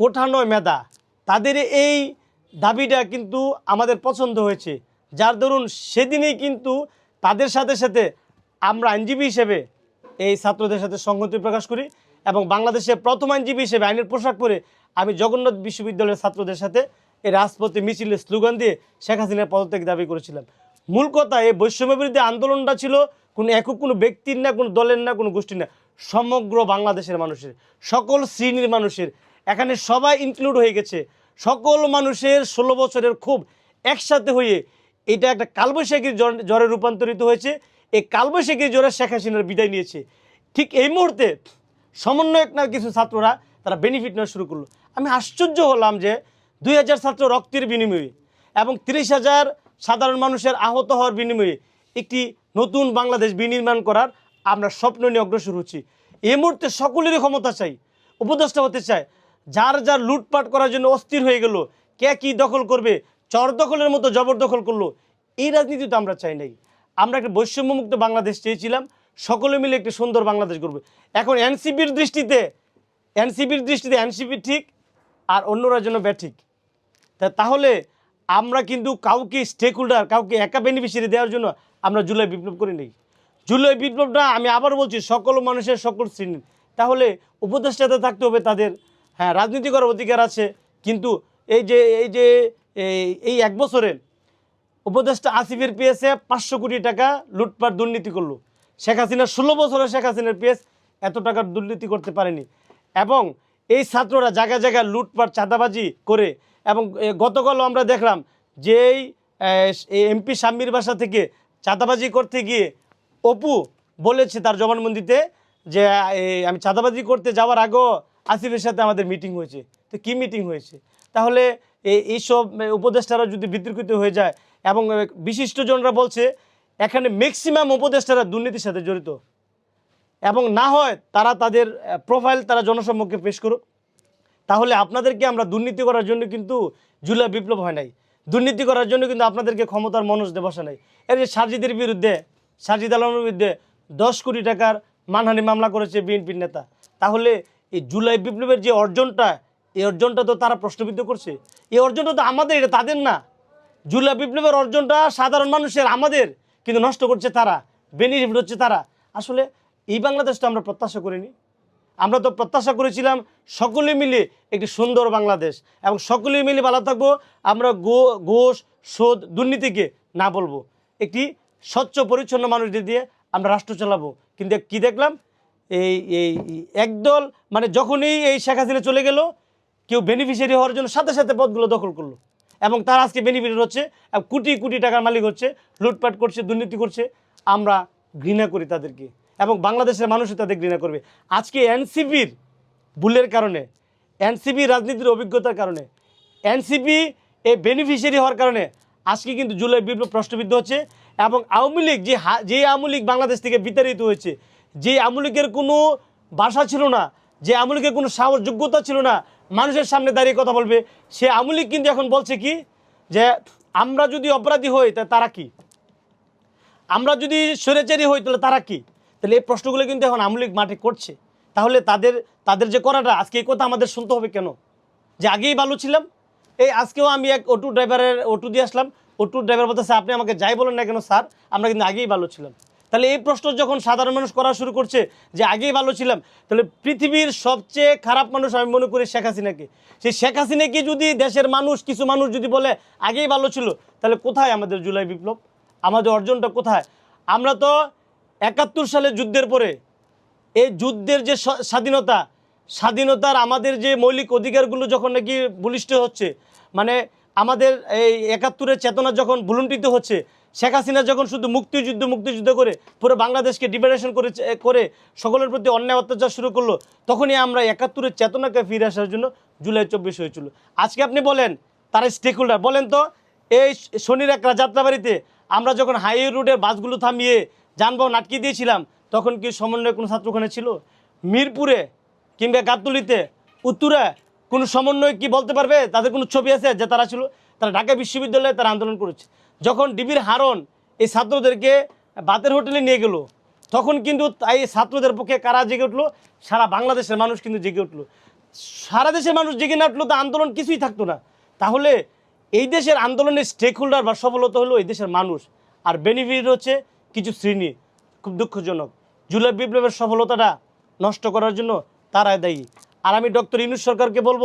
কোঠা নয় মেধা। তাদের এই দাবিটা কিন্তু আমাদের পছন্দ হয়েছে। যার দরুন সেদিনেই কিন্তু তাদের সাথে সাথে আমরা আইনজীবী হিসেবে এই ছাত্রদের সাথে সংহতি প্রকাশ করি এবং বাংলাদেশের প্রথম আইনজীবী হিসেবে আইনের পোশাক পরে আমি জগন্নাথ বিশ্ববিদ্যালয়ের ছাত্রদের সাথে এই রাজপথে মিছিলের স্লোগান দিয়ে শেখ হাসিনার পদত্যাগ দাবি করেছিলাম। মূল কথা, এই বৈষম্য বিরোধী আন্দোলনটা ছিল কোনো একক কোনো ব্যক্তির না, কোনো দলের না, কোনো গোষ্ঠীর না, সমগ্র বাংলাদেশের মানুষের, সকল শ্রেণির মানুষের এখানে সবাই ইনক্লুড হয়ে গেছে। সকল মানুষের ষোলো বছরের খুব একসাথে হয়ে এটা একটা কালবৈশাখীর জ্বর- রূপান্তরিত হয়েছে। এই কালবৈশাখীর জ্বরে শেখ হাসিনার বিদায় নিয়েছে। ঠিক এই মুহূর্তে সমন্বয়ক না কিছু ছাত্ররা তারা বেনিফিট নেওয়া শুরু করল। আমি আশ্চর্য হলাম যে দুই হাজার ছাত্র রক্তের বিনিময়ে এবং তিরিশ হাজার সাধারণ মানুষের আহত হওয়ার বিনিময়ে একটি নতুন বাংলাদেশ বিনির্মাণ করার আমরা স্বপ্ন নিয়ে অগ্রসর হচ্ছি। এই মুহূর্তে সকলেরই ক্ষমতা চাই, উপদেষ্টা হতে চায় যার যার লুটপাট করার জন্য অস্থির হয়ে গেল, কে কি দখল করবে, চর দখলের মতো জবরদখল করল, এই রাজনীতি তো আমরা চাই নাই। আমরা একটা বৈষম্যমুক্ত বাংলাদেশ চেয়েছিলাম, সকলে মিলে একটি সুন্দর বাংলাদেশ করবে এখন এনসিপির দৃষ্টিতে এনসিপির দৃষ্টিতে এনসিপি ঠিক আর অন্যরা জন্য ব্যাঠিক তাহলে আমরা কিন্তু কাউকে স্টেক হোল্ডার কাউকে একা বেনিফিশিয়ারি দেওয়ার জন্য আমরা জুলাই বিপ্লব করি নেই। জুলাই বিপ্লবটা আমি আবার বলছি, সকল মানুষের সকল শ্রেণির। তাহলে উপদেষ্টাতে থাকতে হবে তাদের হ্যাঁ রাজনীতি করার অধিকার আছে, কিন্তু এই যে এই যে, এই- এক বছরে উপদেষ্টা আসিফের পিএসে পাঁচশো কোটি টাকা লুটপাট দুর্নীতি করল। শেখ হাসিনা ষোলো বছরে শেখ হাসিনার পিএস এত টাকার দুর্নীতি করতে পারেনি। এবং এই ছাত্ররা জায়গায় জায়গায় লুটপাট, চাঁদাবাজি করে, এবং গতকালও আমরা দেখলাম যে এই এমপি শাম্মীর বাসা থেকে চাঁদাবাজি করতে গিয়ে অপু বলেছে তার জবানবন্দিতে যে আমি চাঁদাবাজি করতে যাওয়ার আগেও আসিফের সাথে আমাদের মিটিং হয়েছে। তো কি মিটিং হয়েছে? তাহলে এই এইসব উপদেষ্টারা যদি বিতর্কিত হয়ে যায় এবং বিশিষ্টজনরা বলছে, এখানে ম্যাক্সিমাম উপদেষ্টারা দুর্নীতির সাথে জড়িত। এবং না হয় তারা তাদের প্রোফাইল তারা জনসম্মুখে পেশ করুক। তাহলে আপনাদেরকে আমরা দুর্নীতি করার জন্য কিন্তু জুলাই বিপ্লব হয় নাই। দুর্নীতি করার জন্য কিন্তু আপনাদেরকে ক্ষমতার মনোজ দে বসা নাই। এর যে সাজিদের বিরুদ্ধে, সাজিদ আলমের বিরুদ্ধে দশ কোটি টাকার মানহানি মামলা করেছে বিএনপির নেতা। তাহলে এই জুলাই বিপ্লবের যে অর্জনটা, এই অর্জনটা তো তারা প্রশ্নবিদ্ধ করছে। এই অর্জনটা তো আমাদের, এটা তাদের না। জুলাই বিপ্লবের অর্জনটা সাধারণ মানুষের আমাদের, কিন্তু নষ্ট করছে তারা বেনিফিট হচ্ছে তারা। আসলে এই বাংলাদেশটা আমরা প্রত্যাশা করিনি। আমরা তো প্রত্যাশা করেছিলাম সকলে মিলে একটি সুন্দর বাংলাদেশ, এবং সকলে মিলে ভালো থাকব, আমরা গো ঘোষ শোধ দুর্নীতিকে না বলব। একটি স্বচ্ছ, পরিচ্ছন্ন মানুষদের দিয়ে আমরা রাষ্ট্র চালাবো। কিন্তু কি দেখলাম? এই এই একদল মানে যখনই এই শেখ হাসিনা চলে গেল, কেউ বেনিফিশিয়ারি হওয়ার জন্য সাথে সাথে পদগুলো দখল করল। এবং তার আজকে বেনিফিট হচ্ছে কোটি কোটি টাকার মালিক হচ্ছে, লুটপাট করছে, দুর্নীতি করছে, আমরা ঘৃণা করি তাদেরকে। এবং বাংলাদেশের মানুষও তাদের ঘৃণা করবে। আজকে এনসিপির ভুলের কারণে, এনসিপি রাজনীতির অভিজ্ঞতার কারণে, এনসিপি এই বেনিফিশিয়ারি হওয়ার কারণে, আজকে কিন্তু জুলাই বিপ্লব প্রশ্নবিদ্ধ হচ্ছে এবং আওয়ামী লীগ যে যে আওয়ামী লীগ বাংলাদেশ থেকে বিতাড়িত হয়েছে যে আওয়ামী লীগের কোনো বাসা ছিল না, যে আওয়ামী লীগের কোনো সাহস যোগ্যতা ছিল না, মানুষের সামনে দাঁড়িয়ে কথা বলবে। সে আওয়ামী লীগ কিন্তু এখন বলছে কি যে, আমরা যদি অপরাধী হই, তা তারা কি? আমরা যদি স্বৈরাচারী হই, তাহলে তারা কি? তাহলে এই প্রশ্নগুলো কিন্তু এখন আমলিক মাঠে করছে। তাহলে তাদের তাদের যে করাটা, আজকে এই কথা আমাদের শুনতে হবে কেন? যে আগেই ভালো ছিলাম, এই আজকেও আমি এক অটো ড্রাইভারের, অটো দিয়ে আসলাম। অটো ড্রাইভার বলতেছে, আপনি আমাকে যাই বলেন না কেন, স্যার? আমরা কিন্তু আগেই ভালো ছিলাম। তাহলে এই প্রশ্ন যখন সাধারণ মানুষ করা শুরু করছে যে আগেই ভালো ছিলাম, তাহলে পৃথিবীর সবচেয়ে খারাপ মানুষ আমি মনে করি শেখ হাসিনাকে। সেই শেখ হাসিনাকে যদি দেশের মানুষ, কিছু মানুষ যদি বলে আগেই ভালো ছিল, তাহলে কোথায় আমাদের জুলাই বিপ্লব? আমাদের অর্জনটা কোথায়? আমরা তো একাত্তর সালে যুদ্ধের পরে এই যুদ্ধের যে স্বাধীনতা, স্বাধীনতার আমাদের যে মৌলিক অধিকারগুলো যখন নাকি বলিষ্ঠ হচ্ছে মানে আমাদের এই একাত্তরের চেতনা যখন ভুলুণ্ঠিত হচ্ছে শেখ হাসিনা যখন শুধু মুক্তিযুদ্ধ মুক্তিযুদ্ধ করে পুরো বাংলাদেশকে ডিভাইডেশন করে করে সকলের প্রতি অন্যায় অত্যাচার শুরু করল, তখনই আমরা একাত্তরের চেতনাকে ফিরে আসার জন্য জুলাই চব্বিশ হয়েছিল। আজকে আপনি বলেন, তারা স্টেক হোল্ডার বলেন তো, এই শনির একরা যাত্রাবাড়িতে আমরা যখন হাইওয়ে রোডের বাসগুলো থামিয়ে যানবাহন আটকে দিয়েছিলাম, তখন কি সমন্বয় কোনো ছাত্র ওখানে ছিল? মিরপুরে কিংবা গাবতলিতে, উত্তরে কোনো সমন্বয় কি বলতে পারবে? তাদের কোনো ছবি আছে যে তারা ছিল? তারা ঢাকা বিশ্ববিদ্যালয়ে তারা আন্দোলন করেছে। যখন ডিবির হারন এই ছাত্রদেরকে বাতের হোটেলে নিয়ে গেল, তখন কিন্তু তাই ছাত্রদের পক্ষে কারা জেগে উঠল? সারা বাংলাদেশের মানুষ কিন্তু জেগে উঠল। সারা দেশের মানুষ জেগে না উঠল তো আন্দোলন কিছুই থাকতো না। তাহলে এই দেশের আন্দোলনের স্টেক হোল্ডার বা সফলতা হলো এই দেশের মানুষ। আর বেনিফিট হচ্ছে কিছু শ্রেণি, খুব দুঃখজনক। জুলাই বিপ্লবের সফলতাটা নষ্ট করার জন্য তারাই দায়ী। আর আমি ডক্টর ইনুস সরকারকে বলব